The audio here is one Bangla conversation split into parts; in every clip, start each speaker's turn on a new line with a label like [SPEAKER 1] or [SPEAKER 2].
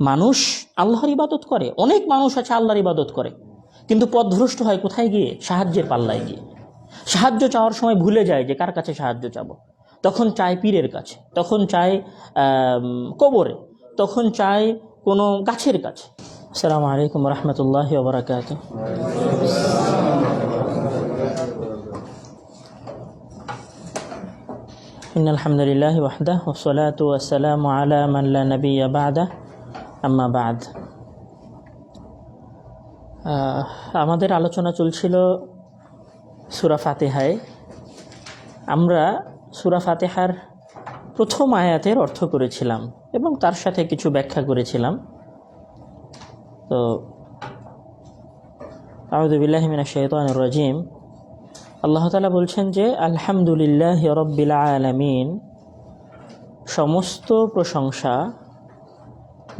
[SPEAKER 1] মানুষ আল্লাহর ইবাদত করে অনেক মানুষ আছে আল্লাহর ইবাদত করে কিন্তু পথভ্রষ্ট হয় কোথায় গিয়ে সাহায্যের পাল্লায় গিয়ে সাহায্য চাওয়ার সময় ভুলে যায় যে কার কাছে সাহায্য চাবো তখন চায় পীরের কাছে তখন চায় আম, কবরে তখন চায় কোনো গাছের কাছে আসসালামু আলাইকুম রহমতুল্লাহ বারাকাত إن الحمد لله وحده والصلاة والسلام على من لا نبي بعده আম্মা বাদ। আমাদের আলোচনা চলছিল সুরা ফাতেহায়। আমরা সুরা ফাতেহার প্রথম আয়াতের অর্থ করেছিলাম এবং তার সাথে কিছু ব্যাখ্যা করেছিলাম। তো আউদুবিল্লাহমিনা শৈতান রাজিম। আল্লাহ তালা বলছেন যে, আলহামদুলিল্লাহ রব্বিল আলমিন, সমস্ত প্রশংসা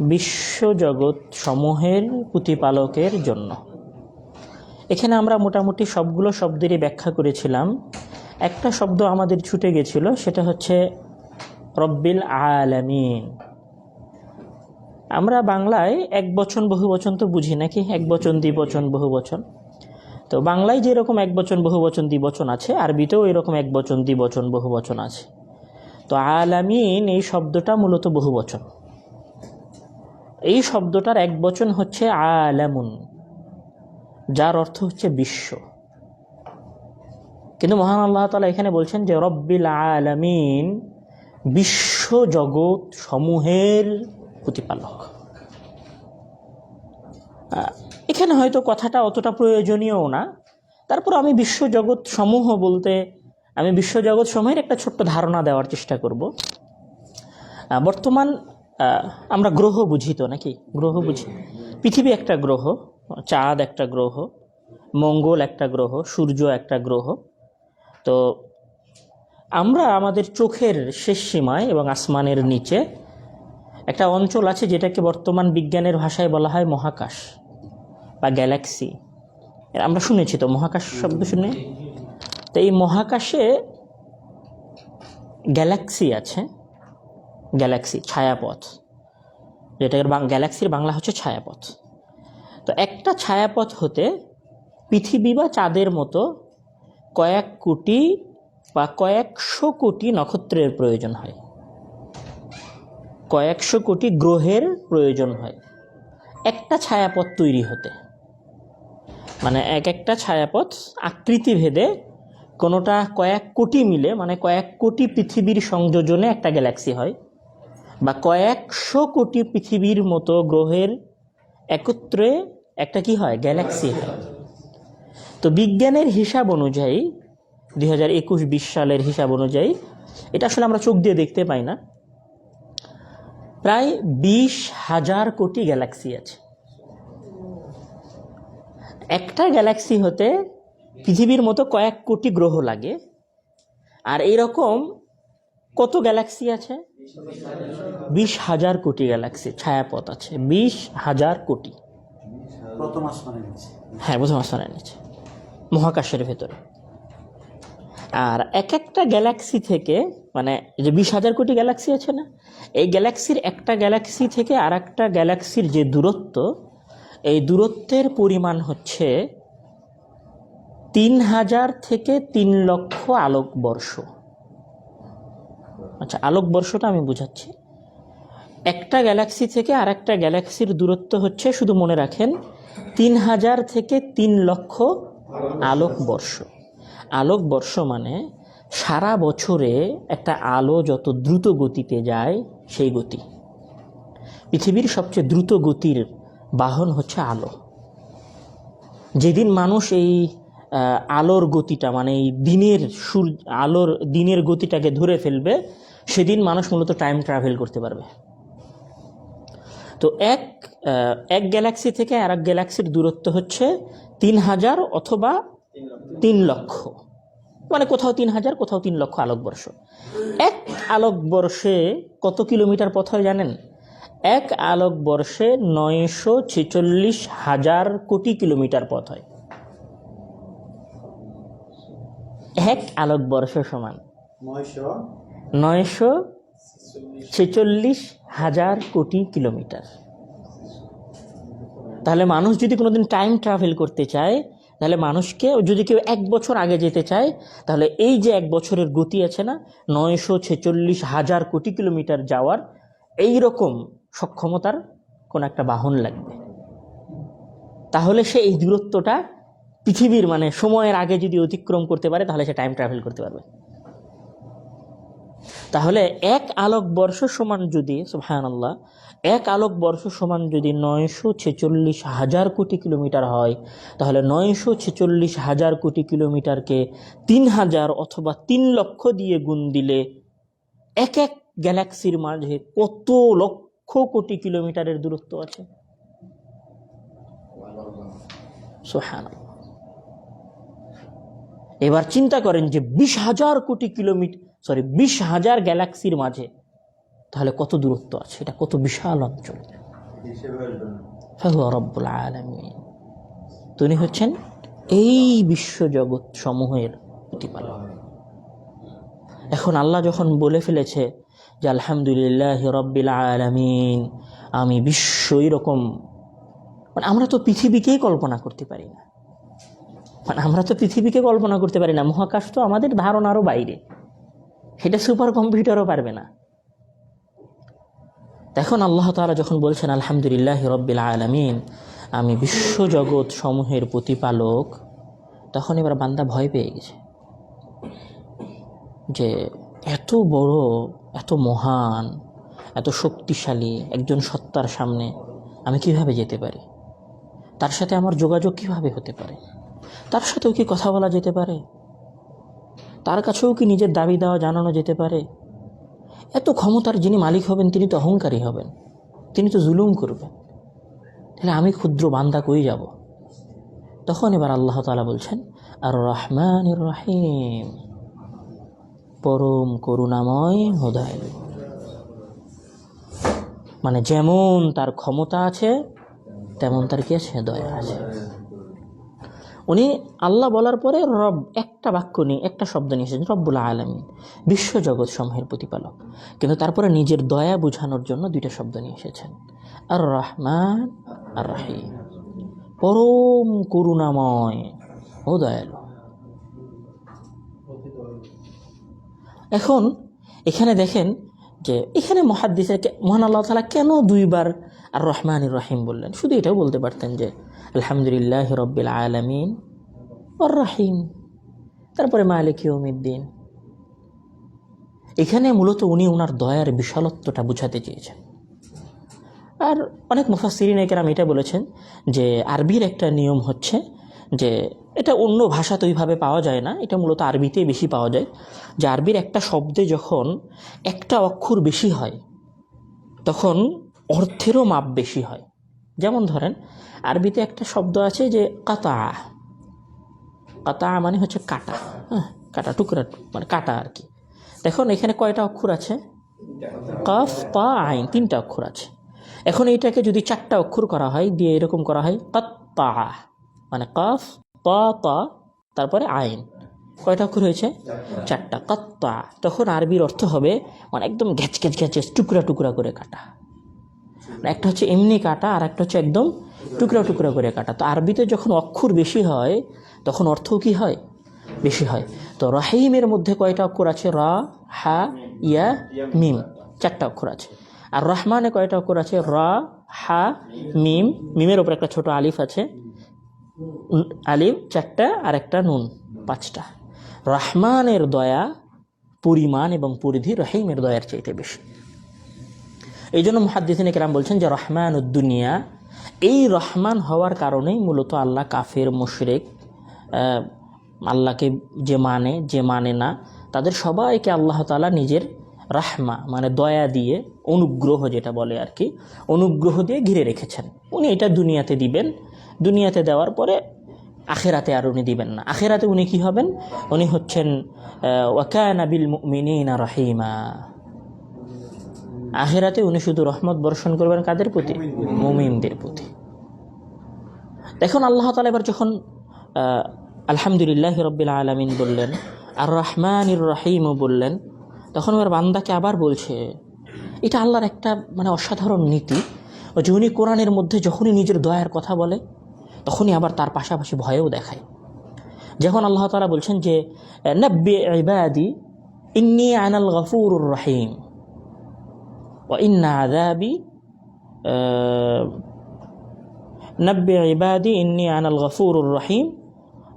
[SPEAKER 1] বিশ্বজগৎ সমূহের প্রতিপালকের জন্য। এখানে আমরা মোটামুটি সবগুলো শব্দেরই ব্যাখ্যা করেছিলাম। একটা শব্দ আমাদের ছুটে গেছিল, সেটা হচ্ছে রব্বিল আলামিন। আমরা বাংলায় এক বচন বহু বচন তো বুঝি নাকি? এক বচন দ্বিবচন বহু বচন। তো বাংলায় যেরকম এক বচন, বহু বচন দ্বিবচন আছে, আরবিতেও এরকম এক বচন দ্বিবচন বহু বচন আছে। তো আলামিন এই শব্দটা মূলত বহু বচন। এই শব্দটার এক বচন হচ্ছে আলামুন, যার অর্থ হচ্ছে বিশ্ব। কিন্তু মহান আল্লাহ তালা এখানে বলছেন যে, রব্বিল আলামিন বিশ্ব জগৎ সমূহের প্রতিপালক। এখানে হয়তো কথাটা অতটা প্রয়োজনীয়ও না। তারপর আমি বিশ্বজগৎ সমূহ বলতে, আমি বিশ্বজগৎ সমূহের একটা ছোট্ট ধারণা দেওয়ার চেষ্টা করব। বর্তমান আমরা গ্রহ বুঝি তো নাকি? গ্রহ বুঝি। পৃথিবী একটা গ্রহ, চাঁদ একটা গ্রহ, মঙ্গল একটা গ্রহ, সূর্য একটা গ্রহ। তো আমরা আমাদের চোখের শেষ সীমায় এবং আসমানের নিচে একটা অঞ্চল আছে যেটাকে বর্তমান বিজ্ঞানের ভাষায় বলা হয় মহাকাশ বা গ্যালাক্সি। আমরা শুনেছি তো, মহাকাশ শব্দ শুনে? তো এই মহাকাশে গ্যালাক্সি আছে। গ্যালাক্সি, ছায়াপথ। যেটাকে গ্যালাক্সির বাংলা হচ্ছে ছায়াপথ। তো একটা ছায়াপথ হতে পৃথিবী বা চাঁদের মতো কয়েক কোটি বা কয়েকশো কোটি নক্ষত্রের প্রয়োজন হয়। কয়েকশো কোটি গ্রহের প্রয়োজন হয়। একটা ছায়াপথ তৈরি হতে। মানে এক একটা ছায়াপথ আকৃতি ভেদে কোনোটা কয়েক কোটি মিলে মানে কয়েক কোটি পৃথিবীর সংযোজনে একটা গ্যালাক্সি হয়। বা কয়েকশো কোটি পৃথিবীর মতো গ্রহের একত্রে একটা কি হয়? গ্যালাক্সি হয়। তো বিজ্ঞানের হিসাব অনুযায়ী, দুই হাজার একুশ বিশ সালের হিসাব অনুযায়ী, এটা আসলে আমরা চোখ দিয়ে দেখতে পাই না, প্রায় বিশ হাজার কোটি গ্যালাক্সি আছে। একটা গ্যালাক্সি হতে পৃথিবীর মতো কয়েক কোটি গ্রহ লাগে, আর এইরকম কত গ্যালাক্সি আছে? বিশ হাজার কোটি গ্যালাক্সি ছায়াপথ আছে। বিশ হাজার কোটি।
[SPEAKER 2] প্রথম আসমানের নিচে।
[SPEAKER 1] হ্যাঁ প্রথম আসমানের নিচে। মহাকাশের ভেতরে। আর এক একটা গ্যালাক্সি থেকে মানে যে বিশ হাজার কোটি গ্যালাক্সি আছে না এই গ্যালাক্সির একটা গ্যালাক্সি থেকে আর একটা গ্যালাক্সির যে দূরত্ব এই দূরত্বের পরিমাণ হচ্ছে তিন হাজার থেকে তিন লক্ষ আলোকবর্ষ। আচ্ছা আলোকবর্ষটা আমি বুঝাচ্ছি। একটা গ্যালাক্সি থেকে আর একটা গ্যালাক্সির দূরত্ব হচ্ছে, শুধু মনে রাখেন, তিন হাজার থেকে তিন লক্ষ আলোকবর্ষ। আলোকবর্ষ মানে সারা বছরে একটা আলো যত দ্রুত গতিতে যায়, সেই গতি। পৃথিবীর সবচেয়ে দ্রুত গতির বাহন হচ্ছে আলো। যেদিন মানুষ এই আলোর গতিটা মানে এই দিনের সূর্য, আলোর দিনের গতিটাকে ধরে ফেলবে সেদিন মানুষ মূলত টাইম ট্রাভেল করতে পারবে। তো এক এক গ্যালাক্সি থেকে আর এক গ্যালাক্সির দূরত্ব হচ্ছে তিন হাজার অথবা তিন লক্ষ। মানে কোথাও তিন হাজার, কোথাও তিন লক্ষ আলোকবর্ষ। এক আলোকবর্ষে কত কিলোমিটার পথ হয় জানেন? এক আলোকবর্ষে নয়শো ছেচল্লিশ হাজার কোটি কিলোমিটার পথ হয়। এক আলোকবর্ষ সমান।
[SPEAKER 2] নয়শো
[SPEAKER 1] নয়শো ছেচল্লিশ হাজার কোটি কিলোমিটার। তাহলে মানুষ যদি কোনোদিন টাইম ট্রাভেল করতে চায়, তাহলে মানুষকে যদি কেউ এক বছর আগে যেতে চায়, তাহলে এই যে এক বছরের গতি আছে না, নয়শো ছেচল্লিশ হাজার কোটি কিলোমিটার যাওয়ার এই রকম সক্ষমতার কোন একটা বাহন লাগবে। তাহলে সে এই দূরত্বটা পৃথিবীর মানে সময়ের আগে যদি অতিক্রম করতে পারে, তাহলে সে টাইম ট্রাভেল করতে পারবে। তাহলে এক আলোক বর্ষ সমান যদি সুহান আল্লাহ এক আলোক বর্ষ সমান যদি নয়শো ছেচল্লিশ হাজার কোটি কিলোমিটার হয়, তাহলে নয়শো ছেচল্লিশ হাজার কোটি কিলোমিটারকে তিন হাজার অথবা তিন লক্ষ দিয়ে গুণ দিলে এক এক গ্যালাক্সির মাঝে কত লক্ষ কোটি কিলোমিটারের দূরত্ব আছে? এবার চিন্তা করেন যে বিশ হাজার কোটি কিলোমিটার সরি, বিশ হাজার গ্যালাক্সির মাঝে। তাহলে কত দূরত্ব আছে? এটা কত বিশাল অঞ্চল। রব্বুল আলামিন। তিনি হচ্ছেন এই বিশ্বজগৎ সমূহের প্রতিপালক। এখন আল্লাহ যখন বলে ফেলেছে যে, আলহামদুলিল্লাহ রব্বিল আলামিন, আমি বিশ্ব এরকম মানে আমরা তো পৃথিবীকেই কল্পনা করতে পারি না। মানে আমরা তো পৃথিবীকে কল্পনা করতে পারি না। মহাকাশ তো আমাদের ধারণারও বাইরে। সেটা সুপার কম্পিউটারও পারবে না। এখন আল্লাহ তাআলা যখন বলছেন, আলহামদুলিল্লাহ রব্বিল আলামিন, আমি বিশ্বজগৎ সমূহের প্রতিপালক, তখন এবার বান্দা ভয় পেয়ে গেছে। যে এত বড়, এত মহান, এত শক্তিশালী একজন সত্তার সামনে আমি কীভাবে যেতে পারি? তার সাথে আমার যোগাযোগ কীভাবে হতে পারে? তার সাথেও কি কথা বলা যেতে পারে? তার কাছেও কি নিজের দাবি দেওয়া জানানো যেতে পারে? এত ক্ষমতার যিনি মালিক হবেন, তিনি তো অহংকারী হবেন। তিনি তো জুলুম করবেন। তাহলে আমি ক্ষুদ্র বান্দা কই যাব? তখন এবার আল্লাহ তালা বলছেন আর রহমান রহিম, পরম করুণাময় হোদায় মানে যেমন তার ক্ষমতা আছে, তেমন তার কি আছে? দয়া আছে। উনি আল্লাহ বলার পরে রব একটা বাক্য নিয়ে, একটা শব্দ নিয়ে এসেছেন, রব্বুল আলমী বিশ্বজগৎ সমূহের প্রতিপালক। কিন্তু তারপরে নিজের দয়া বোঝানোর জন্য দুইটা শব্দ নিয়ে এসেছেন। আর রহমান আর রাহিম পরম করুণাময়, ও দয়ালু। এখন এখানে দেখেন যে, এখানে মহাদ্দিসের মহান আল্লাহ তালা কেন দুইবার আর রহমান রহিম বললেন, শুধু এটাও বলতে পারতেন যে, আলহামদুলিল্লাহ রব্বিল আলমিন আর রাহিম তারপরে মালিক ইয়মিদ্দিন এখানে মূলত উনি ওনার দয়ার বিশালত্বটা বুঝাতে চেয়েছেন। আর অনেক মুফাসিরিন কেরাম এটা বলেছেন যে, আরবির একটা নিয়ম হচ্ছে যে, এটা অন্য ভাষাতে ওইভাবে পাওয়া যায় না, এটা মূলত আরবিতেই বেশি পাওয়া যায়। যে আরবির একটা শব্দে যখন একটা অক্ষর বেশি হয়, তখন অর্থেরও মাপ বেশি হয়। যেমন ধরেন, আরবিতে একটা শব্দ আছে যে কাতা। কাতা মানে হচ্ছে কাটা হ্যাঁ কাটা, টুকরা মানে কাটা আর কি। দেখুন, এখানে কয়টা অক্ষর আছে? কফ পা আইন, তিনটা অক্ষর আছে। এখন এইটাকে যদি চারটা অক্ষর করা হয়, দিয়ে এরকম করা হয়, কত্তা মানে কফ পা পা তারপরে আইন। কয়টা অক্ষর হয়েছে? চারটা। কত্তা। তখন আরবির অর্থ হবে মানে একদম ঘ্যাচ ঘ্যাচ ঘ্যাচ টুকরা টুকরা করে কাটা। একটা হচ্ছে এমনি কাটা আর একটা হচ্ছে একদম টুকরা টুকরা করে কাটা। তো আরবিতে যখন অক্ষর বেশি হয়, তখন অর্থও কি হয়? বেশি হয়। তো রাহিমের মধ্যে কয়টা অক্ষর আছে? র, হা, ইয়া, মিম। চারটা অক্ষর আছে। আর রহমানে কয়টা অক্ষর আছে? র, হা, মিম। মিমের ওপর একটা ছোট আলিফ আছে। আলিফ চারটা আর একটা নুন, পাঁচটা। রহমানের দয়া, পরিমাণ এবং পরিধি রহিমের দয়ার চাইতে বেশি। এই জন্য মহাদ্দিসিন কেরাম বলছেন যে রহমান উদ্দুনিয়া এই রহমান হওয়ার কারণেই মূলত আল্লাহ কাফের, মুশরেক আল্লাহকে যে মানে যে মানে না, তাদের সবাইকে আল্লাহ তালা নিজের রাহমা মানে দয়া দিয়ে অনুগ্রহ যেটা বলে আর কি, অনুগ্রহ দিয়ে ঘিরে রেখেছেন। উনি এটা দুনিয়াতে দিবেন, দুনিয়াতে দেওয়ার পরে আখেরাতে আর উনি দিবেন না। আখেরাতে উনি কি হবেন? উনি হচ্ছেন ওয়াকানা বিল মুমিনিনা রহিমা। আখেরাতে উনি শুধু রহমত বর্ষণ করবেন কাদের প্রতি? মুমিনদের প্রতি। দেখুন, আল্লাহ তালা এবার যখন আলহামদুলিল্লাহ রব্বিল আলমিন বললেন আর রহমানির রহিমও বললেন, তখন এবার বান্দাকে আবার বলছে, এটা আল্লাহর একটা মানে অসাধারণ নীতি। যে উনি কোরআনের মধ্যে যখনই নিজের দয়ার কথা বলে, তখনই আবার তার পাশাপাশি ভয়েও দেখায়। যখন আল্লাহ তালা বলছেন যে, নব্বে ইবাদি, ইন্নি আনাল গফুরুর রহিম। ইন্না আদাবি নব্বে ইবাদি ইন্নি আনাল গফুরুর রহিম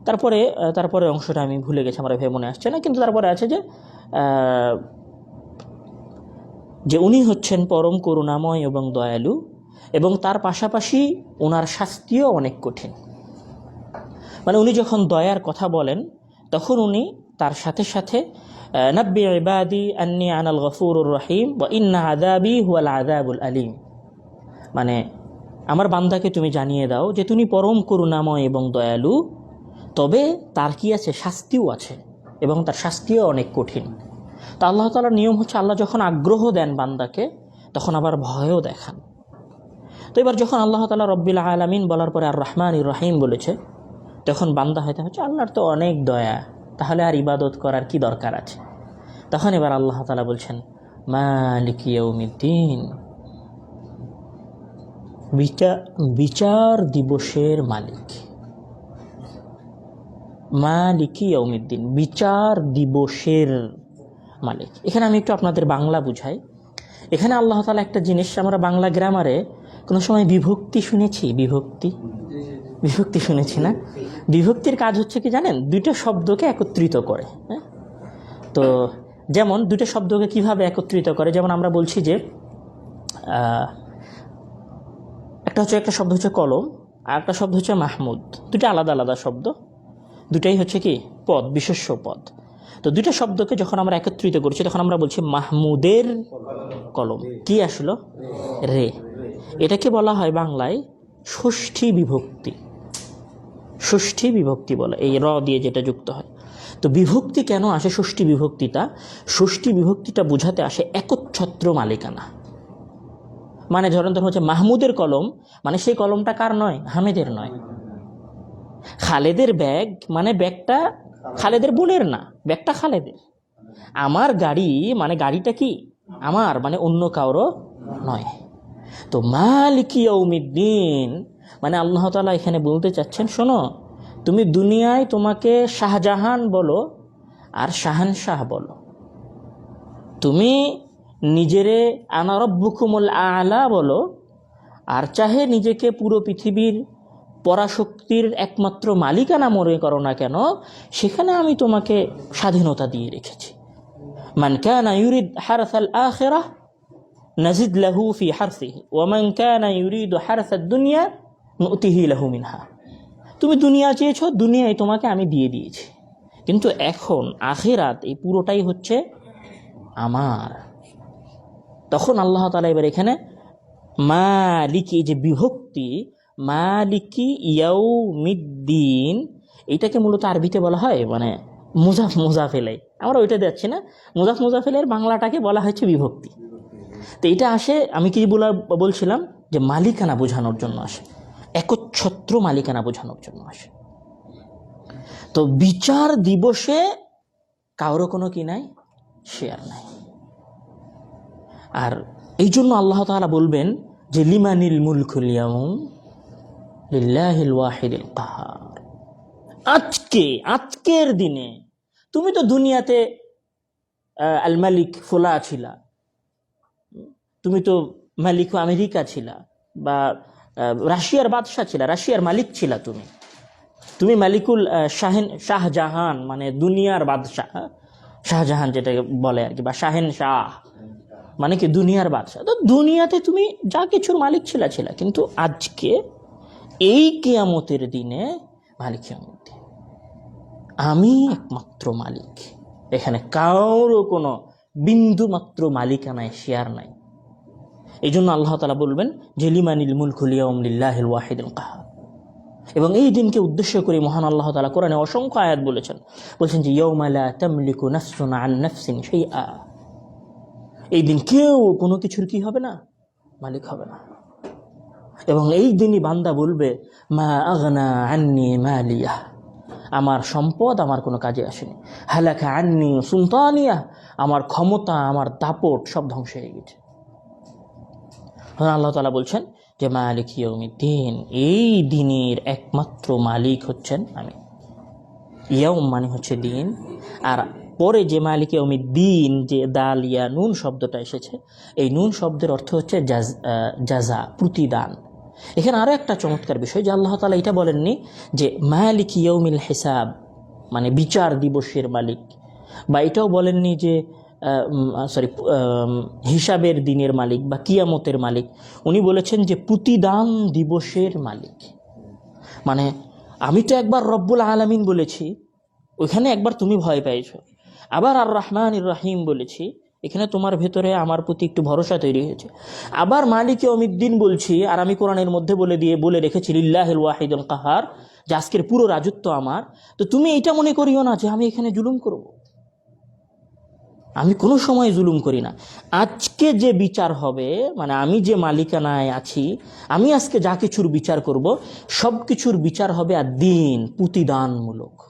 [SPEAKER 1] তারপরে তারপরে অংশটা আমি ভুলে গেছি, আমার ভেবে মনে আসছে না, কিন্তু তারপরে আছে যে যে উনি হচ্ছেন পরম করুণাময় এবং দয়ালু, এবং তার পাশাপাশি ওনার শাস্তিও অনেক কঠিন। মানে উনি যখন দয়ার কথা বলেন, তখন উনি তার সাথে সাথে নব্বি ইবাদি আন্নি আনাল গফুরুর রহিম বা ইন্না আদাবি হুয়াল আদাবুল আলিম। মানে আমার বান্দাকে তুমি জানিয়ে দাও যে তুমি পরম করুণাময় এবং দয়ালু, তবে তার কি আছে? শাস্তিও আছে এবং তার শাস্তিও অনেক কঠিন। তা আল্লাহ তালার নিয়ম হচ্ছে আল্লাহ যখন আগ্রহ দেন বান্দাকে, তখন আবার ভয়ও দেখান। তো এবার যখন আল্লাহ তালা রব্বিল আলামিন বলার পরে আর রহমান রহিম বলেছে, তখন বান্দা হয়তো হচ্ছে আল্লাহর তো অনেক দয়া। তাহলে আর ইবাদত করার কি দরকার আছে? তখন এবার আল্লাহ তালা বলছেন, মালিক ইয়ৌমিদ্দিন বিচার বিচার দিবসের মালিক। মালিকি ইয়ৌমিদ্দিন বিচার দিবসের মালিক। এখানে আমি একটু আপনাদের বাংলা বুঝাই। এখানে আল্লাহ তালা একটা জিনিস, আমরা বাংলা গ্রামারে কোনো সময় বিভক্তি শুনেছি? বিভক্তি? বিভক্তি শুনেছি, না? বিভক্তির কাজ হচ্ছে কি জানেন? দুইটা শব্দকে একত্রিত করে হ্যাঁ? তো যেমন দুটো শব্দকে কীভাবে একত্রিত করে, যেমন আমরা বলছি যে একটা হচ্ছে, একটা শব্দ হচ্ছে কলম, আর একটা শব্দ হচ্ছে মাহমুদ। দুটো আলাদা আলাদা শব্দ। দুটাই হচ্ছে কি? পদ, বিশেষ্য পদ। তো দুটো শব্দকে যখন আমরা একত্রিত করছি, তখন আমরা বলছি মাহমুদের কলম। কি আসলো? রে। এটাকে বলা হয় বাংলায় ষষ্ঠী বিভক্তি। ষষ্ঠী বিভক্তি বলে, এই র দিয়ে যেটা যুক্ত হয়। তো বিভক্তি কেন আসে ষষ্ঠী বিভক্তিটা? ষষ্ঠী বিভক্তিটা বোঝাতে আসে একচ্ছত্র মালিকানা। মানে ধরেন ধরুন হচ্ছে মাহমুদের কলম মানে সেই কলমটা কার নয়? হামেদের নয়। খালেদের ব্যাগ মানে ব্যাগটা খালেদের বোনের না, ব্যাগটা খালেদের। আমার গাড়ি মানে গাড়িটা কি? আমার মানে অন্য কারও নয়। তো মালিকি উমিদ্দিন মানে আল্লাহ তালা এখানে বলতে চাচ্ছেন, শোনো, তুমি দুনিয়ায় তোমাকে শাহজাহান বলো আর শাহানশাহ বলো। তুমি নিজেরে আনারব্বুকুমুল আলা বলো আর চাহে নিজেকে পুরো পৃথিবীর পরাশক্তির একমাত্র মালিকানা মনে করো না কেন, সেখানে আমি তোমাকে স্বাধীনতা দিয়ে রেখেছি। মান কানা ইউরিদ হারসাল আখিরাহ নাজিদ লাহু ফি হারসিহি ওয়ামান কানা ইউরিদু হারসাদ দুনিয়া, নুতিহি লাহু মিনহা। তুমি দুনিয়া চেয়েছো, দুনিয়ায় তোমাকে আমি দিয়ে দিয়েছি। কিন্তু এখন, আখেরাত, এই পুরোটাই হচ্ছে আমার। তখন আল্লাহ তালা এবার এখানে, মালিকি যে বিভক্তি, মালিকি ইয়াউমিদ্দিন এইটাকে মূলত আরবিতে বলা হয় মানে মুজাফ মুজাফেলাই আমরা ওইটা যাচ্ছি না। মুজাফ, মুজাফেলের বাংলাটাকে বলা হয়েছে বিভক্তি। তো এটা আসে, আমি কি বলার, বলছিলাম যে মালিকানা বোঝানোর জন্য আসে। একচ্ছত্র মালিকানা বোঝানোর জন্য আসে। তো বিচার দিবসে কারও কোনো কি নাই? শেয়ার নাই। আর এই জন্য আল্লাহ তাআলা বলবেন যে, লিমানিল মুলকুল ইয়াউম লিল্লাহিল কাহার। আজকে, আজকের দিনে তুমি তো দুনিয়াতে আল মালিক ফোলা ছিলা। তুমি তো মালিক আমেরিকা ছিলা বা রাশিয়ার বাদশাহ ছিলা, রাশিয়ার মালিক ছিলা তুমি। তুমি মালিকুল শাহেন, শাহজাহান মানে দুনিয়ার বাদশাহ হ্যাঁ? শাহজাহান যেটাকে বলে আর কি, বা শাহেন শাহ মানে কি দুনিয়ার বাদশাহ। তো দুনিয়াতে তুমি যা কিছুর মালিক ছিলা ছিলা। কিন্তু আজকে এই কেয়ামতের দিনে মালিক আমি একমাত্র মালিক। এখানে কারোর কোনো বিন্দু মাত্র মালিকানায় শেয়ার নাই। এই জন্য আল্লাহ তালা বলবেন যে, লিমানিল মুলকুলিয়াউমলিল্লাহিল ওয়াহিদুল কাহার। এবং এই দিনকে উদ্দেশ্য করে মহান আল্লাহ তালা কোরআনে অসংখ্য আয়াত বলেছেন। বলছেন যে ইয়ৌমালা তামলিকু নাফসুন আন সেই আ এই দিন কেউ, কোনো কিছুর কি হবে না? মালিক হবে না। এবং এই দিনই বান্দা বলবে, মা আগনা আন্নি মালিয়া। আমার সম্পদ আমার কোনো কাজে আসেনি। হালাকা আন্নি সুলতানিয়া। আমার ক্ষমতা, আমার দাপট সব ধ্বংস হয়ে গেছে। তখন আল্লাহ তালা বলছেন যে, মালিক দিন এই দিনের একমাত্র মালিক হচ্ছেন আমি। ইয়াউম মানে হচ্ছে দিন। আর পরে যে মালিক দিন যে দাল, ইয়া, নুন শব্দটা এসেছে, এই নুন শব্দের অর্থ হচ্ছে জাজা প্রতিদান। এখানে আরও একটা চমৎকার বিষয় যে, আল্লাহ তালা এটা বলেননি যে, মালিক ইয়ৌমিল হিসাব মানে বিচার দিবসের মালিক। বা এটাও বলেননি যে সরি হিসাবের দিনের মালিক বা কিয়ামতের মালিক, উনি বলেছেন যে প্রতিদান দিবসের মালিক। মানে আমি তো একবার রব্বুল আলামিন বলেছি, ওইখানে একবার তুমি ভয় পেয়েছ আবার আর রহমান রাহিম বলেছি, এখানে তোমার ভেতরে আমার প্রতি একটু ভরসা তৈরি হয়েছে। আবার মালিকে অমিদ্দিন বলছি, আর আমি কোরআনের মধ্যে বলে দিয়ে, বলে রেখেছি, লিল্লাহিল ওয়াহিদুল কাহার, যে আজকের পুরো রাজত্ব আমার। তো তুমি এটা মনে করিও না যে আমি এখানে জুলুম করব। আমি কোনো সময় জুলুম করি না। আজকে যে বিচার হবে মানে আমি যে মালিকানায় আছি, আমি আজকে যা কিছুর বিচার করব, সব কিছুর বিচার হবে আর দিন প্রতিদানমূলক।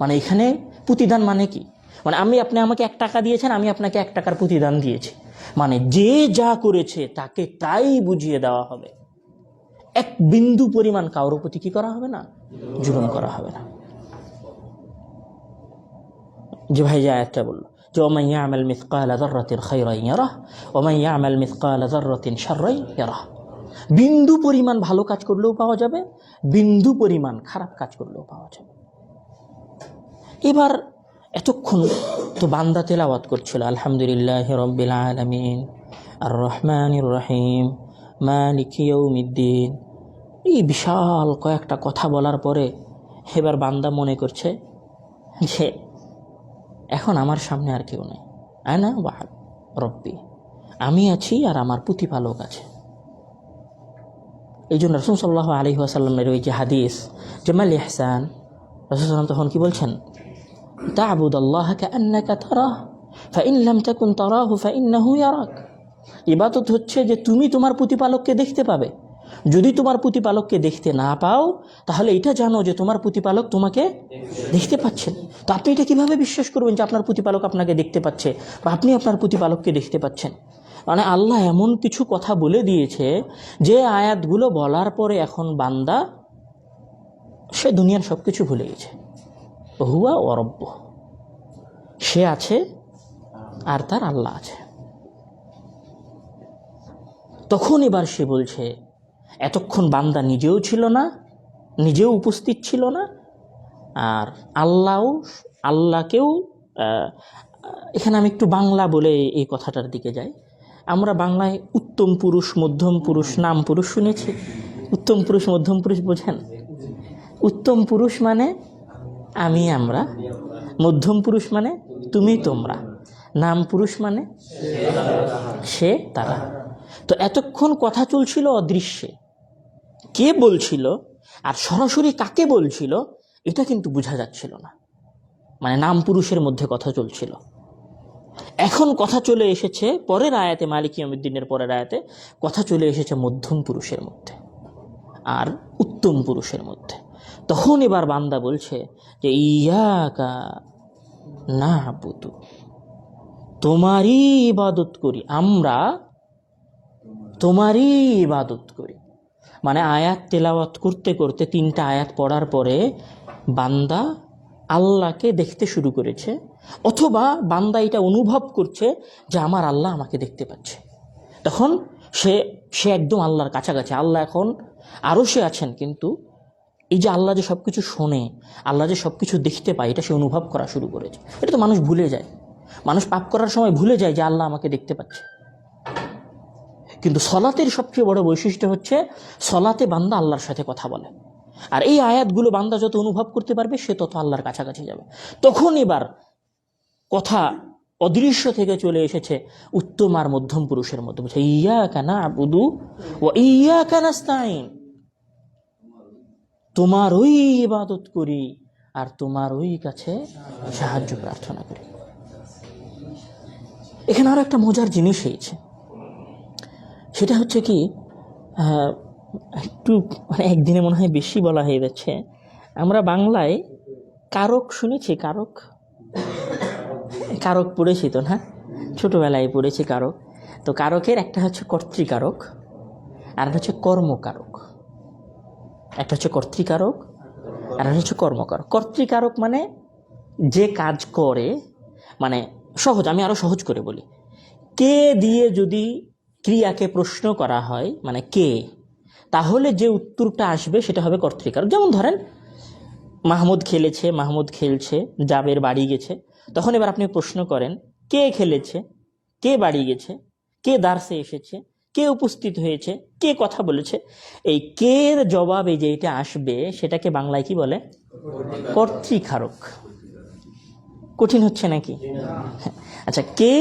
[SPEAKER 1] মানে এখানে প্রতিদান মানে কি? মানে আমি, আপনি আমাকে এক টাকা দিয়েছেন, আমি আপনাকে এক টাকার প্রতিদান দিয়েছি। মানে যে যা করেছে, তাকে তাই বুঝিয়ে দেওয়া হবে। এক বিন্দু পরিমাণ কারোর প্রতি কি করা হবে না? জুলুম করা হবে না। যে ভাই যে আয়াতটা বলল। যে ওমাই ইয়ামাল মিসকালা যাররাতিন খায়রান ইয়ারাহ ওমাই ইয়ামাল মিসকালা শাররান ইয়ারাহ বিন্দু পরিমাণ ভালো কাজ করলেও পাওয়া যাবে, বিন্দু পরিমাণ খারাপ কাজ করলেও পাওয়া যাবে। এবার এতক্ষণ তো বান্দা তেলাওয়াত করছিল, আলহামদুলিল্লাহ রব্বিল আলমিন আর রহমান রহিম, মালিক ইয়ৌমিদ্দিন এই বিশাল কয়েকটা কথা বলার পরে এবার বান্দা মনে করছে যে এখন আমার সামনে আর কেউ নেই। আয়না বাহ রব্বি। আমি আছি আর আমার প্রতিপালক আছে। এই জন্য রসুন সাল্লাহ আলী আসাল্লামের ওই যে হাদিস জমাল ইহসান, রসুল সাল্লাম তখন কী বলছেন? তাবুদ আল্লাহকে আন্নাকা তারাহ ফাইনলাম তাকুন তারাহু ফাইন্নাহু এবার ইবাদত হচ্ছে যে তুমি তোমার প্রতিপালককে দেখতে পাবে। যদি তোমার প্রতিপালককে দেখতে না পাও, তাহলে এটা জানো যে তোমার প্রতিপালক তোমাকে দেখতে পাচ্ছেন তো আপনি এটা কীভাবে বিশ্বাস করবেন যে আপনার প্রতিপালক আপনাকে দেখতে পাচ্ছে বা আপনি আপনার প্রতিপালককে দেখতে পাচ্ছেন? মানে আল্লাহ এমন কিছু কথা বলে দিয়েছে যে আয়াতগুলো বলার পরে এখন বান্দা, সে দুনিয়ার সব কিছু ভুলে গেছে। হুয়া অরব্য সে আছে আর তার আল্লাহ আছে। তখন এবার সে বলছে এতক্ষণ বান্দা নিজেও ছিল না, নিজেও উপস্থিত ছিল না, আর আল্লাহও, আল্লাহকেও এখানে আমি একটু বাংলা বলে এই কথাটার দিকে যাই। আমরা বাংলায় উত্তম পুরুষ, মধ্যম পুরুষ, নাম পুরুষ শুনেছি। উত্তম পুরুষ, মধ্যম পুরুষ বোঝেন? উত্তম পুরুষ মানে আমি আমরা, মধ্যম পুরুষ মানে তুমি তোমরা, নাম পুরুষ মানে সে তারা। তো এতক্ষণ কথা চলছিল অদৃশ্যে। কে বলছিল আর সরাসরি কাকে বলছিল, এটা কিন্তু বোঝা যাচ্ছিল না। মানে নাম পুরুষের মধ্যে কথা চলছিল। এখন কথা চলে এসেছে পরের আয়াতে, মালিক ইয়মুদ্দিনের পরের আয়াতে, কথা চলে এসেছে মধ্যম পুরুষের মধ্যে আর উত্তম পুরুষের মধ্যে। তখন এবার বান্দা বলছে যে, ইয়াকা না পুতু তোমারই ইবাদত করি, আমরা তোমারই ইবাদত করি। মানে আয়াত তেলাওয়াত করতে করতে তিনটা আয়াত পড়ার পরে বান্দা আল্লাহকে দেখতে শুরু করেছে, অথবা বান্দা এটা অনুভব করছে যে আমার আল্লাহ আমাকে দেখতে পাচ্ছে। তখন সে সে একদম আল্লাহর কাছাকাছি, আল্লাহ এখন আরও সে আছেন কিন্তু এই যে আল্লাহ যে সব কিছু শোনে, আল্লাহ যে সব কিছু দেখতে পায়, এটা সে অনুভব করা শুরু করেছে। এটা তো মানুষ ভুলে যায়। মানুষ পাপ করার সময় ভুলে যায় যে আল্লাহ আমাকে দেখতে পাচ্ছে। কিন্তু সলাতের সবচেয়ে বড় বৈশিষ্ট্য হচ্ছে সলাতে বান্দা আল্লাহর সাথে কথা বলে। আর এই আয়াতগুলো বান্দা যত অনুভব করতে পারবে, সে তত আল্লাহর কাছাকাছি যাবে। তখন এবার কথা অদৃশ্য থেকে চলে এসেছে উত্তম আর মধ্যম পুরুষের মধ্যে। বলছে ইয়া কানা আবুদু ও ইয়া কানাস্তাইন তোমার ওই ইবাদত করি আর তোমার ওই কাছে সাহায্য প্রার্থনা করি। এখানে আরও একটা মজার জিনিস হয়েছে। সেটা হচ্ছে কি একটু মানে একদিনে মনে হয় বেশি বলা হয়ে যাচ্ছে। আমরা বাংলায় কারক শুনেছি, কারক? কারক পড়েছি তো না? ছোটোবেলায় পড়েছি কারক। তো কারকের একটা হচ্ছে কর্তৃকারক, আর একটা হচ্ছে কর্মকারক। একটা হচ্ছে কর্তৃকারক, আর একটা হচ্ছে কর্মকারক। কর্তৃকারক মানে যে কাজ করে মানে সহজ, আমি আরও সহজ করে বলি। কে দিয়ে যদি ক্রিয়াকে প্রশ্ন করা হয় মানে কে? তাহলে যে উত্তরটা আসবে সেটা হবে কর্তৃকারক। যেমন ধরেন, মাহমুদ খেলেছে, মাহমুদ খেলছে, জাবের বাড়ি গেছে। তখন এবার আপনি প্রশ্ন করেন, কে খেলেছে? কে বাড়ি গেছে? কে দার্সে এসেছে? কে উপস্থিত হয়েছে? কে কথা বলেছে? এই কের জবাবে যেটা আসবে, সেটাকে বাংলায় কি বলে? কর্তৃকারক। কঠিন হচ্ছে নাকি? হ্যাঁ। আচ্ছা কে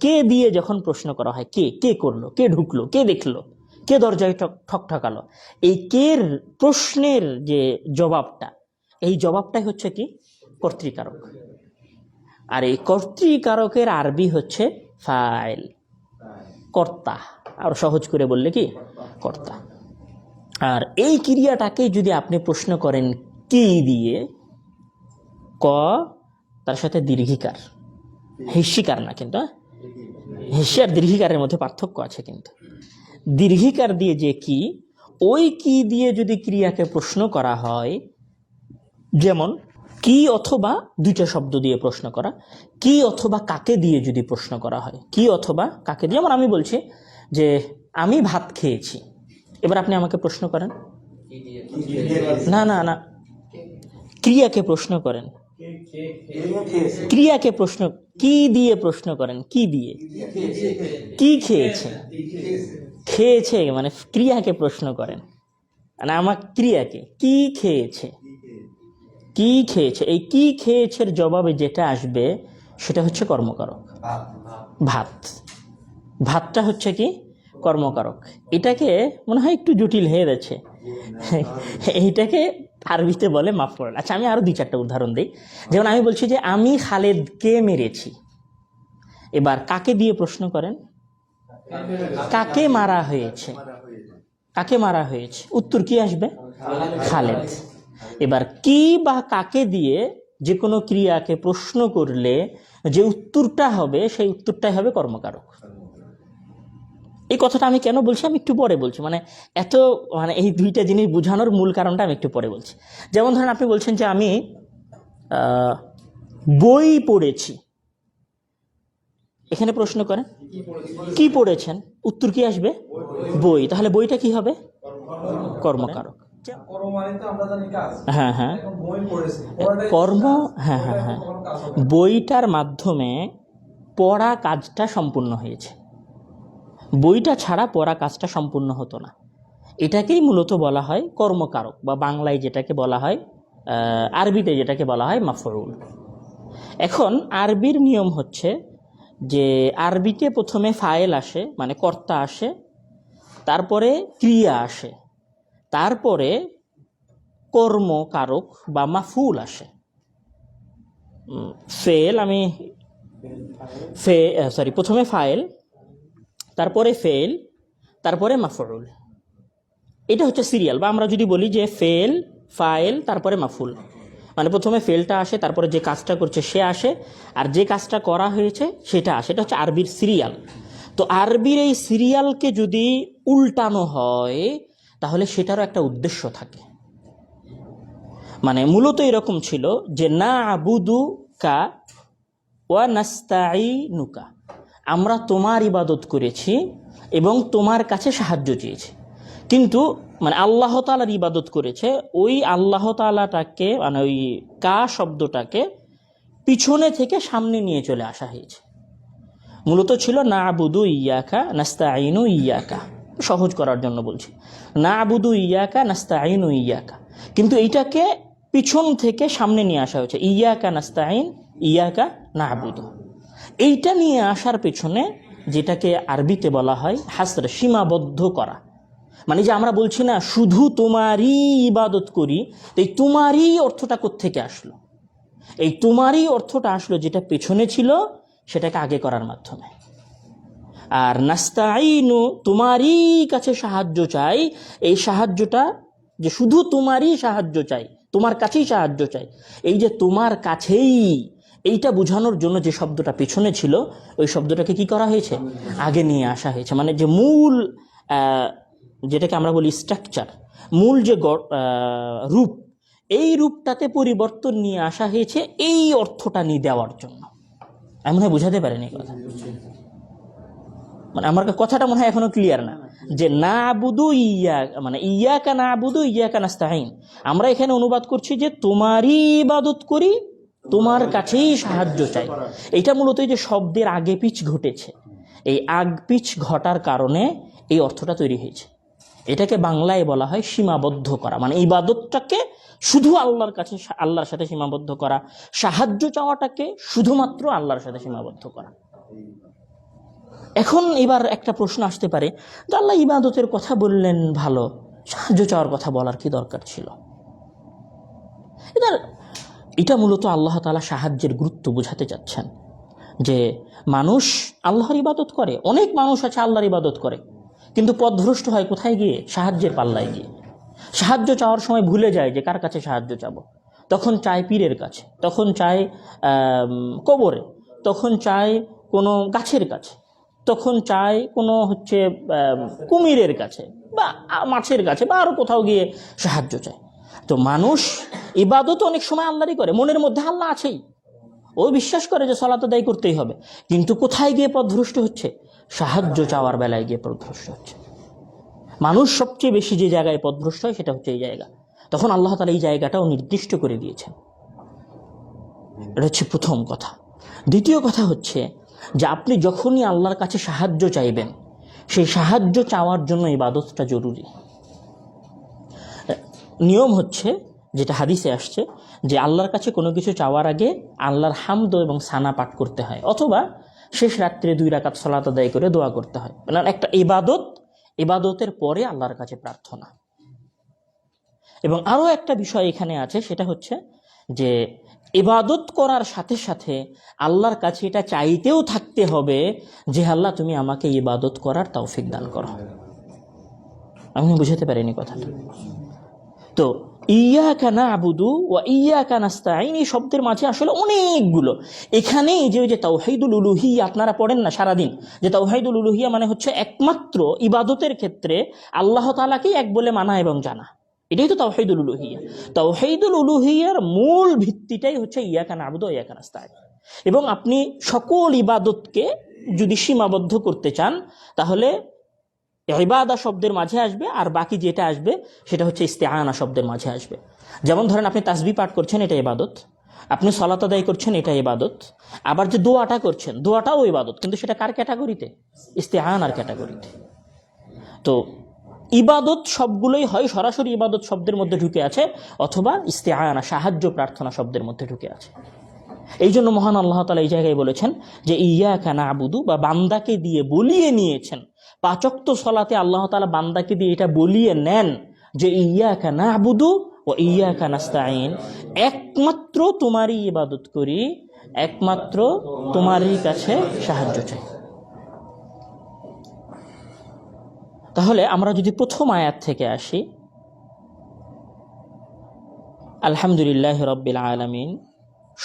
[SPEAKER 1] কে দিয়ে যখন প্রশ্ন করা হয়, কে কে করল, কে ঢুকলো, কে দেখল, কে দরজায় ঠক ঠক ঠকালো, এই কের প্রশ্নের যে জবাবটা, এই জবাবটাই হচ্ছে কি? কর্তৃকারক। আর এই কর্তৃকারকের আরবি হচ্ছে ফাইল, কর্তা, আর সহজ করে বললে কি? কর্তা। আর এই ক্রিয়াটাকে যদি আপনি প্রশ্ন করেন কি দিয়ে, ক, তার সাথে দীর্ঘিকার। হিস্যিকার না কিন্তু হ্যাঁ? হিস্যি আর দীর্ঘিকারের মধ্যে পার্থক্য আছে কিন্তু দীর্ঘিকার দিয়ে যে কি ওই কি দিয়ে যদি ক্রিয়াকে প্রশ্ন করা হয় যেমন কি অথবা দুইটা শব্দ দিয়ে প্রশ্ন করা কি অথবা কাকে দিয়ে যদি প্রশ্ন করা হয় কি অথবা কাকে দিয়ে যেমন আমি বলছি যে আমি ভাত খেয়েছি এবার আপনি আমাকে প্রশ্ন করেন না না না ক্রিয়াকে প্রশ্ন করেন ক্রিয়াকে প্রশ্ন কি দিয়ে প্রশ্ন করেন? কি দিয়ে? কি খেয়েছে খেয়েছে মানে ক্রিয়াকে প্রশ্ন করেন। মানে আমার ক্রিয়াকে, কি খেয়েছে? কি খেয়েছে? এই কি খেয়েছের জবাবে যেটা আসবে, সেটা হচ্ছে কর্মকারক। ভাত। ভাতটা হচ্ছে কি? কর্মকারক। এটাকে মনে হয় একটু জটিল হয়ে যাচ্ছে। এইটাকে আরবিতে বলে মাফ করেন আচ্ছা আমি আরও দুই চারটা উদাহরণ দিই। যেমন আমি বলছি যে, আমি খালেদকে মেরেছি। এবার কাকে দিয়ে প্রশ্ন করেন? কাকে মারা হয়েছে? কাকে মারা হয়েছে? উত্তর কি আসবে? খালেদ। এবার কি বা কাকে দিয়ে যে কোনো ক্রিয়াকে প্রশ্ন করলে যে উত্তরটা হবে, সেই উত্তরটাই হবে কর্মকারক। এই কথাটা আমি কেন বলছি? আমি একটু পরে বলছি। মানে এত মানে এই দুইটা জিনিস বোঝানোর মূল কারণটা আমি একটু পরে বলছি। যেমন ধরেন আপনি বলছেন যে আমি বই পড়েছি। এখানে প্রশ্ন করেন, কি পড়েছেন? উত্তর কি আসবে? বই। তাহলে বইটা কি হবে? কর্মকারক। হ্যাঁ হ্যাঁ। কর্ম হ্যাঁ হ্যাঁ হ্যাঁ। বইটার মাধ্যমে পড়া কাজটা সম্পূর্ণ হয়েছে। বইটা ছাড়া পড়া কাজটা সম্পূর্ণ হতো না। এটাকেই মূলত বলা হয় কর্মকারক বা বাংলায় যেটাকে বলা হয় আরবিতে যেটাকে বলা হয় মাফরুল। এখন আরবির নিয়ম হচ্ছে যে আরবিতে প্রথমে ফায়েল আসে মানে কর্তা আসে, তারপরে ক্রিয়া আসে, তারপরে কর্মকারক বা মাফুল আসে। ফেল আমি, ফে সরি প্রথমে ফাইল তারপরে ফেল, তারপরে মাফরুল এটা হচ্ছে সিরিয়াল, বা আমরা যদি বলি যে ফেল, ফাইল, তারপরে মাফুল মানে প্রথমে ফেলটা আসে, তারপরে যে কাজটা করছে সে আসে, আর যে কাজটা করা হয়েছে সেটা আসে। এটা হচ্ছে আরবির সিরিয়াল। তো আরবির এই সিরিয়ালকে যদি উল্টানো হয়, তাহলে সেটারও একটা উদ্দেশ্য থাকে। মানে মূলত এরকম ছিল যে না আবুদু কা ওয়া নাস্তাইনুকা আমরা তোমার ইবাদত করেছি এবং তোমার কাছে সাহায্য চেয়েছি। কিন্তু মানে আল্লাহ তালার ইবাদত করেছে, ওই আল্লাহ তালাটাকে মানে ওই কা শব্দটাকে পিছনে থেকে সামনে নিয়ে চলে আসা হয়েছে। মূলত ছিল না আবুদু ইয়াকা নাস্তা আইনু ইয়াকা। সহজ করার জন্য বলছি। না আবুদু ইয়াকা নাস্তা আইনু ইয়াকা। কিন্তু এইটাকে পিছন থেকে সামনে নিয়ে আসা হয়েছে। ইয়াকা নাস্তা আইন ইয়াকা না আবুদু এইটা নিয়ে আসার পেছনে যেটাকে আরবিতে বলা হয় হাসর, সীমাবদ্ধ করা। মানে যে আমরা বলছি না, শুধু তোমারই ইবাদত করি এই তোমারই অর্থটা কোত্থেকে আসলো? এই তোমারই অর্থটা আসলো যেটা পেছনে ছিল, সেটাকে আগে করার মাধ্যমে। আর নাস্তাইনু তোমারই কাছে সাহায্য চাই, এই সাহায্যটা যে শুধু তোমারই সাহায্য চাই, তোমার কাছেই সাহায্য চাই, এই যে তোমার কাছেই এইটা বোঝানোর জন্য যে শব্দটা পেছনে ছিল, ওই শব্দটাকে কি করা হয়েছে? আগে নিয়ে আসা হয়েছে। মানে যে মূল যেটাকে আমরা বলি স্ট্রাকচার মূল যে রূপ, এই রূপটাতে পরিবর্তন নিয়ে আসা হয়েছে এই অর্থটা নিয়ে দেওয়ার জন্য। আমি মনে হয় বুঝাতে পারিনি এই কথা। মানে আমার কথাটা মনে হয় এখনও ক্লিয়ার না। যে না আবুদু ইয়া মানে ইয়াকা না আবুদু ইয়াকা নাস্তাহিন আমরা এখানে অনুবাদ করছি যে তোমারই ইবাদত করি তোমার কাছেই সাহায্য চাই। এটা মূলত যে শব্দের আগে পিচ ঘটেছে। এই আগ পিচ ঘটার কারণে এই অর্থটা তৈরি হয়েছে। এটাকে বাংলায় বলা হয় সীমাবদ্ধ করা। মানে ইবাদতটাকে শুধু আল্লাহর কাছে, আল্লাহর সাথে সীমাবদ্ধ করা। সাহায্য চাওয়াটাকে শুধুমাত্র আল্লাহর সাথে সীমাবদ্ধ করা। এখন এবার একটা প্রশ্ন আসতে পারে যে আল্লাহ ইবাদতের কথা বললেন ভালো, সাহায্য চাওয়ার কথা বলার কি দরকার ছিল? এবার এটা মূলত আল্লাহ তালা সাহায্যের গুরুত্ব বোঝাতে চাচ্ছেন যে মানুষ আল্লাহর ইবাদত করে, অনেক মানুষ আছে আল্লাহর ইবাদত করে, কিন্তু পথভ্রষ্ট হয় কোথায় গিয়ে? সাহায্যের পাল্লায় গিয়ে। সাহায্য চাওয়ার সময় ভুলে যায় যে কার কাছে সাহায্য চাবো। তখন চায় পীরের কাছে, তখন চায় কবরে, তখন চায় কোনো গাছের কাছে, তখন চায় কোনো হচ্ছে কুমিরের কাছে বা মাছের কাছে বা আরও কোথাও গিয়ে সাহায্য চায়। তো মানুষ ইবাদত অনেক সময় আল্লাহরই করে, মনের মধ্যে আল্লাহ আছেই। ও বিশ্বাস করে যে সলাত দায়ী করতেই হবে। কিন্তু কোথায় গিয়ে পথভ্রষ্ট হচ্ছে? সাহায্য চাওয়ার বেলায় গিয়ে পথভ্রষ্ট হচ্ছে। মানুষ সবচেয়ে বেশি যে জায়গায় পথভ্রষ্ট হয় সেটা হচ্ছে এই জায়গা। তখন আল্লাহ তালা এই জায়গাটাও নির্দিষ্ট করে দিয়েছেন। এটা হচ্ছে প্রথম কথা। দ্বিতীয় কথা হচ্ছে যে আপনি যখনই আল্লাহর কাছে সাহায্য চাইবেন, সেই সাহায্য চাওয়ার জন্য ইবাদতটা জরুরি। নিয়ম হচ্ছে, যেটা হাদিসে আসছে, যে আল্লাহর কাছে কোনো কিছু চাওয়ার আগে আল্লাহর হামদ এবং সানা পাঠ করতে হয়, অথবা শেষ রাত্রে দুই রাকাত সলাত আদায় করে দোয়া করতে হয়। মানে একটা ইবাদত, ইবাদতের পরে আল্লাহর কাছে প্রার্থনা। এবং আরও একটা বিষয় এখানে আছে, সেটা হচ্ছে যে ইবাদত করার সাথে সাথে আল্লাহর কাছে এটা চাইতেও থাকতে হবে যে, আল্লাহ, তুমি আমাকে ইবাদত করার তৌফিক দান করো। আমি বুঝাতে পারিনি কথাটা? তো ইয়া কানা আবুদু ও ইয়া কানাস্তাইন এই শব্দের মাঝে আসলে অনেকগুলো। এখানে যে ওই যে তাওহাইদুল উলুহিয়া আপনারা পড়েন না সারাদিন, যে তাওহাইদুল উলুহিয়া মানে হচ্ছে একমাত্র ইবাদতের ক্ষেত্রে আল্লাহ তালাকেই এক বলে মানা এবং জানা। এটাই তো তাওহাইদুল উলুহিয়া। তাওহাইদুল উলুহিয়ার মূল ভিত্তিটাই হচ্ছে ইয়া কানা আবুদু ইয়া কানাস্তাইন এবং আপনি সকল ইবাদতকে যদি সীমাবদ্ধ করতে চান, তাহলে ইবাদা শব্দের মাঝে আসবে, আর বাকি যেটা আসবে, সেটা হচ্ছে ইস্তেআনা শব্দের মাঝে আসবে। যেমন ধরেন আপনি তাসবি পাঠ করছেন, এটা ইবাদত। আপনি সলাত আদায় করছেন, এটা ইবাদত। আবার যে দোয়াটা করছেন, দোয়াটাও ইবাদত, কিন্তু সেটা কার ক্যাটাগরিতে? ইস্তেআনার ক্যাটাগরিতে। তো ইবাদত সবগুলোই হয়, সরাসরি ইবাদত শব্দের মধ্যে ঢুকে আছে, অথবা ইস্তেআনা, সাহায্য প্রার্থনা শব্দের মধ্যে ঢুকে আছে। এই জন্য মহান আল্লাহ তালা এই জায়গায় বলেছেন যে ইয়া কানা আবুদু বা বান্দাকে দিয়ে বলিয়ে নিয়েছেন পাচক্ত সলাতে আল্লাহ তালা বান্দাকে দিয়ে এটা বলিয়ে নেন যে ইয়া কানা আবুদু ও ইয়া কানাস্তাইন একমাত্র তোমারই ইবাদত করি, একমাত্র তোমারই কাছে সাহায্য চাই। তাহলে আমরা যদি প্রথম আয়াত থেকে আসি, আলহামদুলিল্লাহ রব্বিল আলামিন,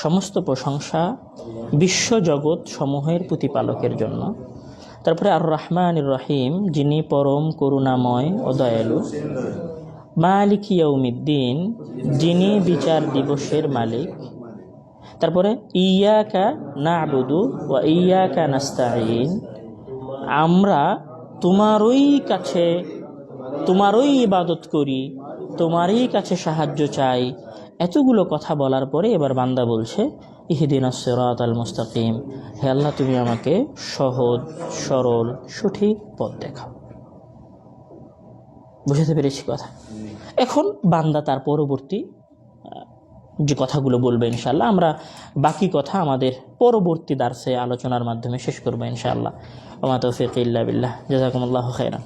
[SPEAKER 1] সমস্ত প্রশংসা বিশ্বজগৎ সমূহের প্রতিপালকের জন্য। তারপরে আর রহমান রহিম যিনি পরম করুণাময় ও দয়ালু। মালিক ইয়ৌমিদ্দিন যিনি বিচার দিবসের মালিক। তারপরে, ইয়াকা না আবুদু ও ইয়াকা নাস্তাইন আমরা তোমারই কাছে, তোমারই ইবাদত করি, তোমারই কাছে সাহায্য চাই। এতগুলো কথা বলার পরে এবার বান্দা বলছে ইহিদিন সিরাত আল মুস্তাকিম। হে আল্লাহ, তুমি আমাকে সহজ, সরল, সঠিক পথ দেখাও। বুঝাতে পেরেছি কথা? এখন বান্দা তার পরবর্তী যে কথাগুলো বলবে ইনশাল্লাহ আমরা বাকি কথা আমাদের পরবর্তী দার্সে আলোচনার মাধ্যমে শেষ করব ইনশাআল্লাহ। ওমা তৌফিক ইল্লা বিল্লাহ। জাজাকুমুল্লাহ খাইরান